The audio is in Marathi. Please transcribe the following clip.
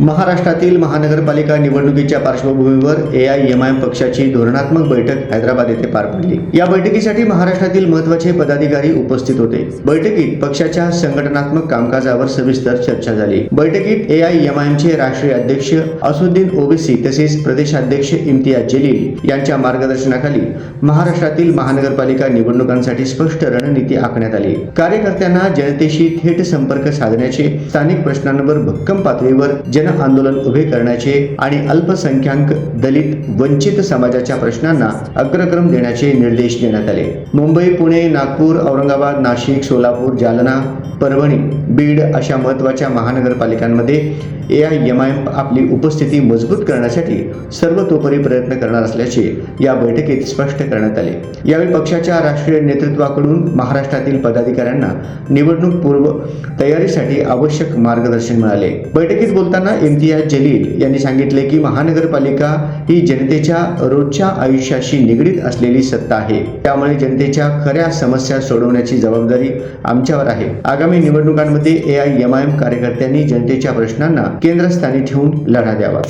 महाराष्ट्रातील महानगरपालिका निवडणुकीच्या पार्श्वभूमीवर A I M I M पक्षाची धोरणात्मक बैठक हैदराबाद येथे पार पडली. या बैठकीसाठी महाराष्ट्रातील महत्त्वाचे पदाधिकारी उपस्थित होते. बैठकीत पक्षाच्या संघटनात्मक कामकाजावर सविस्तर चर्चा झाली. बैठकीत ए आय एम आय एमचे राष्ट्रीय अध्यक्ष असुद्दीन ओवेसी तसेच प्रदेशाध्यक्ष इम्तियाज जलील यांच्या मार्गदर्शनाखाली महाराष्ट्रातील महानगरपालिका निवडणुकांसाठी स्पष्ट रणनीती आखण्यात आली. कार्यकर्त्यांना जनतेशी थेट संपर्क साधण्याचे स्थानिक प्रश्नांवर भक्कम पातळीवर जन आंदोलन उभे करण्याचे आणि अल्पसंख्याक दलित वंचित समाजाच्या प्रश्नांना अग्रक्रम देण्याचे निर्देश देण्यात आले. मुंबई पुणे नागपूर औरंगाबाद नाशिक सोलापूर जालना परभणी बीड अशा महत्त्वाच्या महानगरपालिकांमध्ये A I M I M आपली उपस्थिती मजबूत करण्यासाठी सर्वतोपरी प्रयत्न करणार असल्याचे या बैठकीत स्पष्ट करण्यात आले. यावेळी पक्षाच्या राष्ट्रीय नेतृत्वाकडून महाराष्ट्रातील पदाधिकाऱ्यांना निवडणूक पूर्व तयारीसाठी आवश्यक मार्गदर्शन मिळाले. बैठकीत बोलताना इम्तियाज जलील यांनी सांगितले की महानगरपालिका ही जनतेच्या रोजच्या आयुष्याशी निगडीत असलेली सत्ता आहे. त्यामुळे जनतेच्या खऱ्या समस्या सोडवण्याची जबाबदारी आमच्यावर आहे. आगामी निवडणुकांमध्ये A I M I M कार्यकर्त्यांनी जनतेच्या प्रश्नांना केंद्रस्थानी ठेवून लढा द्यावा.